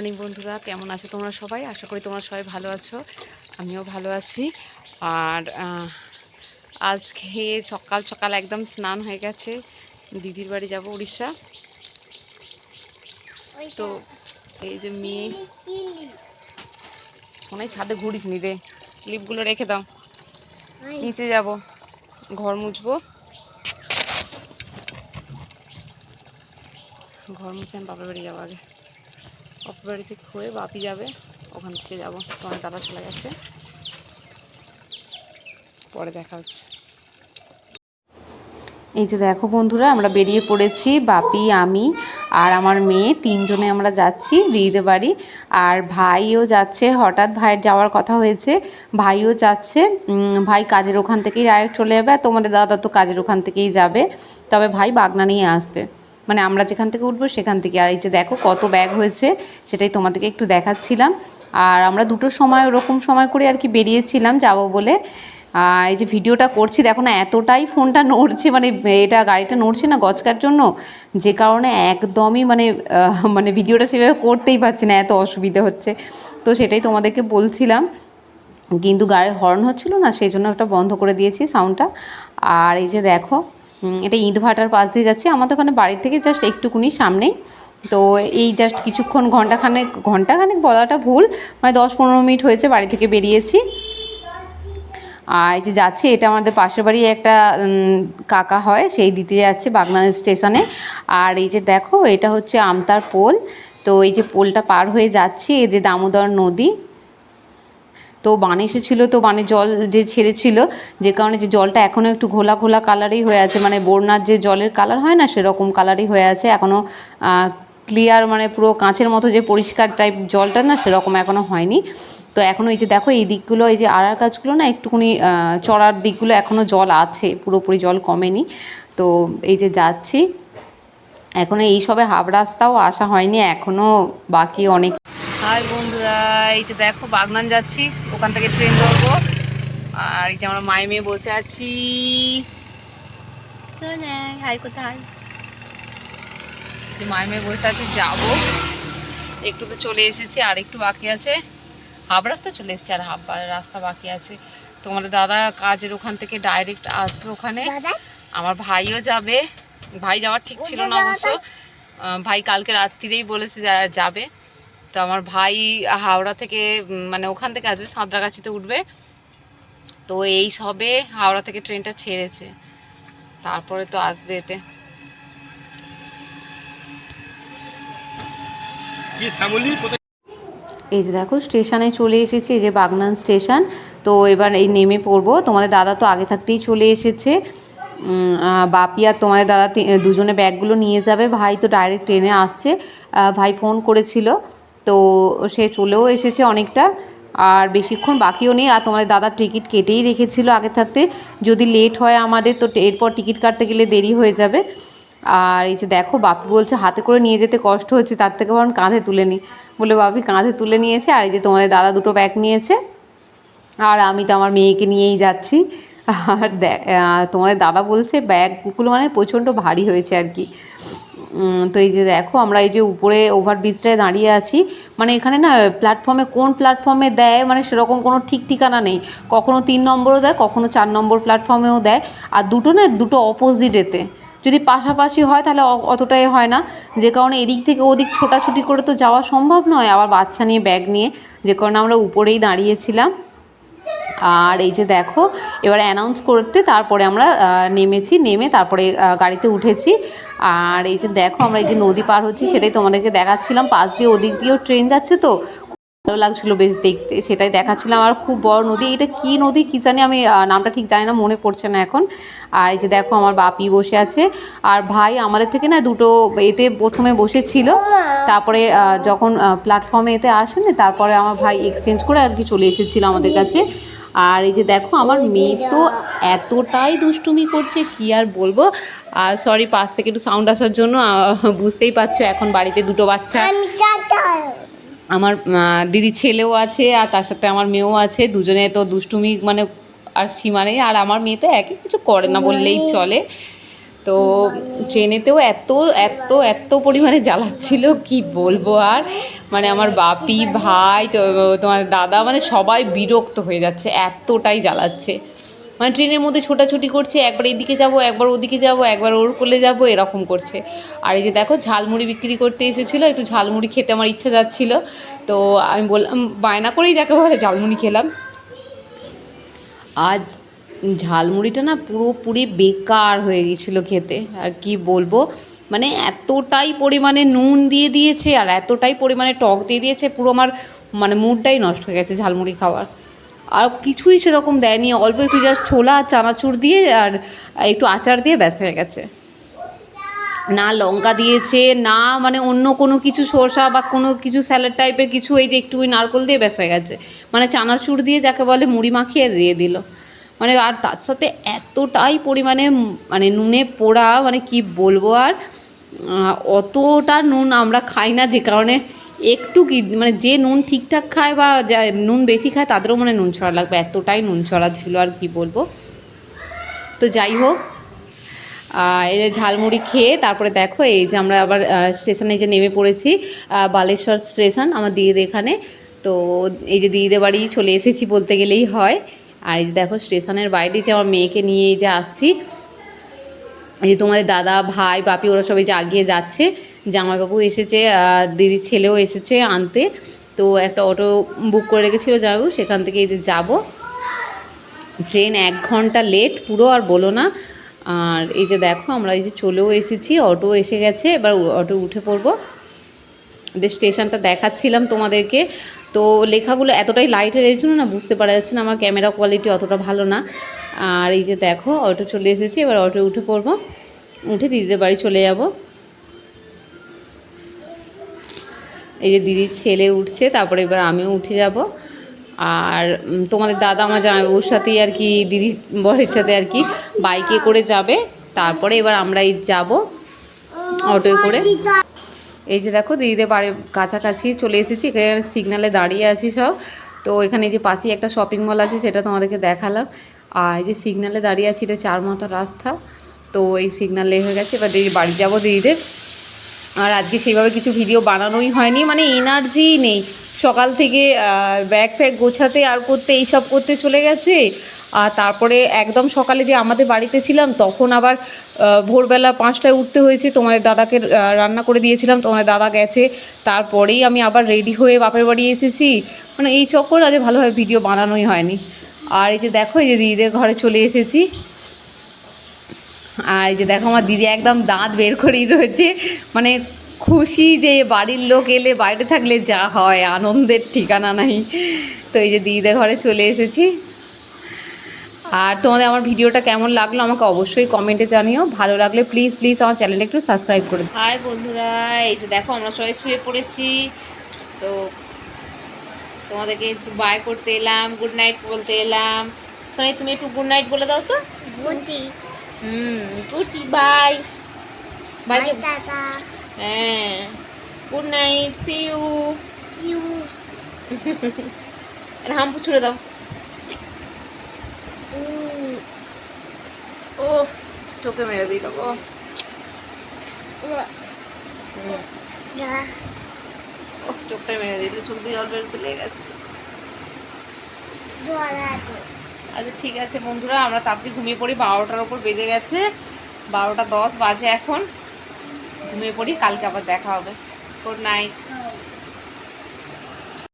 Morning বন্ধুরা কেমন আছো তোমরা সবাই? আশা করি তোমরা সবাই ভালো আছো আমিও ভালো আছি। আর আজকে সকাল সকাল একদম স্নান হয়ে গেছে দিদির বাড়ি যাব উড়িষ্যা। তো এই যে মেয়ে শোনাই ছাদে ঘুরিস নি রে ক্লিপগুলো রেখে দাও। নিচে যাব ঘর মুছবো। ঘর মুছে আমি বাপের বাড়ি যাব আগে। বাড়িতে খুঁয়ে বাপি যাবে, ওখান থেকে যাব। তোমার দাদা চলে গেছে। পরে দেখা হচ্ছে। এই যে দেখো বন্ধুরা, আমরা বেরিয়ে পড়েছি বাপি, আমি আর আমার মেয়ে। তিনজনে আমরা যাচ্ছি দিদিদের বাড়ি। আর ভাইও যাচ্ছে, হঠাৎ ভাইয়ের যাওয়ার কথা হয়েছে। ভাইও যাচ্ছে। ভাই কাজের ওখান থেকেই ডাইরেক্ট চলে যাবে। আর তোমাদের দাদা তো কাজের ওখান থেকেই যাবে। তবে ভাই বাগনা নিয়ে আসবে। মানে আমরা যেখান থেকে উঠবো সেখান থেকে। আর এই যে দেখো কত ব্যাগ হয়েছে, সেটাই তোমাদেরকে একটু দেখাচ্ছিলাম। আর আমরা দুটো সময়, ওরকম সময় করে আর কি বেরিয়েছিলাম যাব বলে। আর এই যে ভিডিওটা করছি, দেখো না এতটাই ফোনটা নড়ছে মানে এটা গাড়িটা নড়ছে না গচকার জন্য, যে কারণে একদমই মানে মানে ভিডিওটা সেভাবে করতেই পারছি না, এত অসুবিধা হচ্ছে। তো সেটাই তোমাদেরকে বলছিলাম। কিন্তু গাড়ির হর্ন হচ্ছিল না, সেই জন্য ওটা বন্ধ করে দিয়েছি সাউন্ডটা আর এই যে দেখো এটা ইট ভাটার পাশ দিয়ে যাচ্ছে। আমাদের ওখানে বাড়ি থেকে জাস্ট একটুকুনি সামনেই তো এই জাস্ট কিছুক্ষণ ঘন্টাখানেক ঘন্টাখানেক বলাটা ভুল। মানে দশ পনেরো মিনিট হয়েছে বাড়ি থেকে বেরিয়েছি। আর এই যে যাচ্ছে, এটা আমাদের পাশের বাড়ি একটা কাকা হয়, সেই দিতে যাচ্ছে বাগনান স্টেশনে। আর এই যে দেখো, এটা হচ্ছে আমতার পোল। তো এই যে পোলটা পার হয়ে যাচ্ছে, এই যে দামোদর নদী। তো বান এসেছিল, তো বানে জল যে ছেড়েছিল, যে কারণে যে জলটা এখনও একটু ঘোলা ঘোলা কালারই হয়ে আছে মানে বন্যার যে জলের কালার হয় না সেরকম কালারই হয়ে আছে এখনও ক্লিয়ার মানে পুরো কাঁচের মতো যে পরিষ্কার টাইপ জলটা না সেরকম এখনও হয়নি। তো এখনও এই যে দেখো এই দিকগুলো, এই যে আড়ার গাছগুলো না একটুখানি চড়ার দিকগুলো এখনও জল আছে, পুরোপুরি জল কমেনি। তো এই যে যাচ্ছি এখনও এই সবে হাফ রাস্তাও আসা হয়নি এখনও বাকি অনেক হাই বন্ধুরা এই যে দেখো বাগনান যাচ্ছি ওখান থেকে ট্রেন ধরবো। আর এই যে আমরা মায়ে মেয়ে বসে আছি। হাই কোথায়? যে মায়ে মেয়ে বসে আছি যাব। একটু তো চলে এসেছি আর একটু বাকি আছে। হাফ রাস্তা চলে এসেছে আর হাফ রাস্তা বাকি আছে। তোমাদের দাদা কাজের ওখান থেকে ডাইরেক্ট আসবে ওখানে। আমার ভাইও যাবে। ভাই যাওয়ার ঠিক ছিল না অবশ্য। ভাই কালকে রাত্রিরেই বলেছে যারা যাবে। তো আমার ভাই হাওড়া থেকে মানে ওখান থেকে আসবে সাঁতরাগাছিতে উঠবে। তো এই সবে হাওড়া থেকে ট্রেনটা ছেড়েছে। তারপরে তো আসবে এতে। এই যে দেখো স্টেশনে চলে এসেছি এই যে বাগনান স্টেশন। তো এবার এই নেমে পড়ব। তোমাদের দাদা তো আগে থাকতেই চলে এসেছে। বাপি আর তোমাদের দাদা দুজনে ব্যাগগুলো নিয়ে যাবে। ভাই তো ডাইরেক্ট ট্রেনে আসছে। ভাই ফোন করেছিল। তো সে চলেও এসেছে অনেকটা। আর বেশিক্ষণ বাকিও নেই। আর তোমাদের দাদা টিকিট কেটেই রেখেছিল আগে থাকতে। যদি লেট হয় আমাদের তো এরপর টিকিট কাটতে গেলে দেরি হয়ে যাবে। আর এই যে দেখো বাপি বলছে হাতে করে নিয়ে যেতে কষ্ট হচ্ছে তার থেকে বরং কাঁধে তুলে নিই বলে বাপি কাঁধে তুলে নিয়েছে আর এই যে তোমাদের দাদা দুটো ব্যাগ নিয়েছে। আর আমি তো আমার মেয়েকে নিয়েই যাচ্ছি। আর দে- আহ, তোমাদের দাদা বলছে ব্যাগগুলো মানে প্রচণ্ড ভারী হয়েছে আর কি। তো এই যে দেখো, আমরা এই যে উপরে ওভারব্রিজটায় দাঁড়িয়ে আছি মানে এখানে না প্ল্যাটফর্মে কোন প্ল্যাটফর্মে দেয় মানে সেরকম কোনো ঠিক ঠিকানা নেই। কখনো তিন নম্বরও দেয়, কখনো চার নম্বর প্ল্যাটফর্মেও দেয়। আর দুটো না, দুটো অপোজিট এতে। যদি পাশাপাশি হয়, তাহলে অতটাই হয় না। যে কারণে এদিক থেকে ওদিক ছোটাছুটি করে তো যাওয়া সম্ভব নয়। আবার বাচ্চা নিয়ে ব্যাগ নিয়ে, যে কারণে আমরা উপরেই দাঁড়িয়েছিলাম। আর এই যে দেখো, এবার অ্যানাউন্স করতে তারপরে আমরা নেমেছি, নেমে তারপরে গাড়িতে উঠেছি। আর এই যে দেখো, আমরা এই যে নদী পার হচ্ছি, সেটাই তোমাদেরকে দেখাচ্ছিলাম। পাশ দিয়ে ওদিক দিয়েও ট্রেন যাচ্ছে তো। ভালো লাগছিল বেশ দেখতে, সেটাই দেখাচ্ছিলাম। আর খুব বড় নদী, এটা কি নদী কী জানি আমি নামটা ঠিক জানি না, মনে পড়ছে না এখন। আর এই যে দেখো, আমার বাপি বসে আছে। আর ভাই আমাদের থেকে না দুটো এতে প্রথমে বসেছিল। তারপরে যখন প্ল্যাটফর্মে এতে আসেন, তারপরে আমার ভাই এক্সচেঞ্জ করে আর কি চলে এসেছিল আমাদের কাছে। আর এই যে দেখো আমার মেয়ে তো এতটাই দুষ্টুমি করছে কি আর বলব? আর সরি পাশ থেকে একটু সাউন্ড আসার জন্য বুঝতেই পারছ এখন বাড়িতে দুটো বাচ্চা। আমার দিদি ছেলেও আছে আর তার সাথে আমার মেয়েও আছে দুজনে তো দুষ্টুমি মানে আর সীমা নেই আর আমার মেয়ে তো একই কিছু করে না বললেই চলে। তো ট্রেনেতেও এত এত এত পরিমাণে জ্বালাচ্ছিল, কি বলব আর? মানে আমার বাপি, ভাই তোমার দাদা মানে সবাই বিরক্ত হয়ে যাচ্ছে, এতটাই জ্বালাচ্ছে। মানে ট্রেনের মধ্যে ছোটাছুটি করছে, একবার এদিকে যাব, একবার ওদিকে যাব, একবার ওর কোলে যাব, এরকম করছে। আর এই যে দেখো, ঝালমুড়ি বিক্রি করতে এসেছিল, একটু ঝালমুড়ি খেতে আমার ইচ্ছা যাচ্ছিল। তো আমি বললাম, বায়না করেই যাকে বলে ঝালমুড়ি খেলাম। আজ ঝালমুড়িটা না পুরোপুরি বেকার হয়ে গেছিল খেতে, আর কি বলব? মানে এতটাই পরিমাণে নুন দিয়ে দিয়েছে আর এতটাই পরিমাণে টক দিয়ে দিয়েছে, পুরো আমার মানে মুডটাই নষ্ট হয়ে গেছে ঝালমুড়ি খাওয়ার। আর কিছুই সেরকম দেয়নি, অল্প একটু জাস্ট ছোলা, চানাচুর দিয়ে আর একটু আচার দিয়ে ব্যাস হয়ে গেছে। না লঙ্কা দিয়েছে, না মানে অন্য কোনো কিছু শসা বা কোনো কিছু স্যালাড টাইপের কিছু, এই যে একটু ওই নারকল দিয়ে ব্যাস হয়ে গেছে। মানে চানাচুর দিয়ে যাকে বলে মুড়ি মাখিয়ে দিয়ে দিল। মানে আর তার সাথে এতটাই পরিমাণে মানে নুনে পোড়া মানে কি বলব আর অতটা নুন আমরা খাই না যে কারণে একটু কি মানে যে নুন ঠিকঠাক খায় বা যা নুন বেশি খায় তাদেরও মানে নুন ছড়া লাগবে, এতটাই নুন ছড়া ছিল আর কি বলব। তো যাই হোক এই যে ঝালমুড়ি খেয়ে তারপরে দেখো এই যে আমরা আবার স্টেশনে যে নেমে পড়েছি বালেশ্বর স্টেশন, আমার দিদিদের এখানে। তো এই যে দিদিদের বাড়ি চলে এসেছি বলতে গেলেই হয়। আর এই যে দেখো, স্টেশনের বাইরে যে আমার মেয়েকে নিয়ে এই যে আসছি, এই যে তোমাদের দাদা, ভাই, বাপি, ওরা সবাই যে আগিয়ে যাচ্ছে, জামাইবাবু এসেছে দিদির ছেলেও এসেছে আনতে, তো একটা অটো বুক করে রেখেছিল জামাইবাবু, সেখান থেকে এই যে যাব। ট্রেন এক ঘণ্টা লেট পুরো আর বলো না। আর এই যে দেখো, আমরা এই যে চলেও এসেছি, অটো এসে গেছে, এবার অটো উঠে পড়ব। স্টেশনটা দেখাচ্ছিলাম তোমাদেরকে তো লেখাগুলো এতটাই লাইটের এই জন্য না বুঝতে পারা যাচ্ছে না, আমার ক্যামেরা কোয়ালিটি অতটা ভালো না। আর এই যে দেখো অটো চলে এসেছি, এবার অটো উঠে পড়ব। উঠে দিদিদের বাড়ি চলে যাব। এই যে দিদির ছেলে উঠছে, তারপরে এবার আমিও উঠে যাব। আর তোমাদের দাদা আমার জামাইবাবুর সাথেই আর কি, দিদি বরের সাথে আর কি বাইকে করে যাবে। তারপরে এবার আমরা এই যাব অটোয় করে। এই যে দেখো দিদিদের বাড়ি কাছাকাছি চলে এসেছি, এখানে সিগনালে দাঁড়িয়ে আছি সব। তো এখানে যে পাশেই একটা শপিং মল আছে, সেটা তোমাদেরকে দেখালাম। আর এই যে সিগনালে দাঁড়িয়ে আছি, এটা চার মাথা রাস্তা। তো এই সিগনালে হয়ে গেছে, এবার দিদি বাড়ি যাব দিদিদের। আর আজকে সেইভাবে কিছু ভিডিও বানানোই হয়নি মানে এনার্জি নেই। সকাল থেকে ব্যাগ ফ্যাগ গোছাতে আর করতে, এইসব করতে চলে গেছে। আর তারপরে একদম সকালে যে আমাদের বাড়িতে ছিলাম, তখন আবার ভোরবেলা পাঁচটায় উঠতে হয়েছে, তোমাদের দাদাকে রান্না করে দিয়েছিলাম, তোমাদের দাদা গেছে। তারপরেই আমি আবার রেডি হয়ে বাপের বাড়ি এসেছি। মানে এই চক্কর আজ ভালোভাবে ভিডিও বানানোই হয়নি। আর এই যে দেখো, এই যে দিদিদের ঘরে চলে এসেছি। আর এই যে দেখো, আমার দিদি একদম দাঁত বের করেই রয়েছে। মানে খুশি যে বাড়ির লোক এলে বাইরে থাকলে যা হয়, আনন্দের ঠিকানা নাই। তো এই যে দিদিদের ঘরে চলে এসেছি। আর তোমাদের আমার ভিডিওটা কেমন লাগল আমাকে অবশ্যই কমেন্টে জানিও। ভালো লাগলে প্লিজ প্লিজ আমার চ্যানেলটা একটু সাবস্ক্রাইব করে দিও। হাই বন্ধুরা এই যে দেখো আমরা সবাই শুয়ে পড়েছি। তো তোমাদেরকে একটু বাই করতে এলাম গুড নাইট বলতে এলাম। সোনাই তুমি একটু গুড নাইট বলে দাও তো। বুদ্ধি hmm good bye bye tata. হ্যাঁ গুড নাইট সি ইউ চিউ হাম্পু ছুড়ে দাও। ও চোখে মেরে দিল, ও। মেরে গেছে। আচ্ছা ঠিক আছে বন্ধুরা, আমরা তাড়াতাড়ি ঘুমিয়ে পড়ি, বারোটার ওপর বেজে গেছে। বারোটা দশ বাজে এখন। ঘুমিয়ে পড়ি, কালকে আবার দেখা হবে। Good night.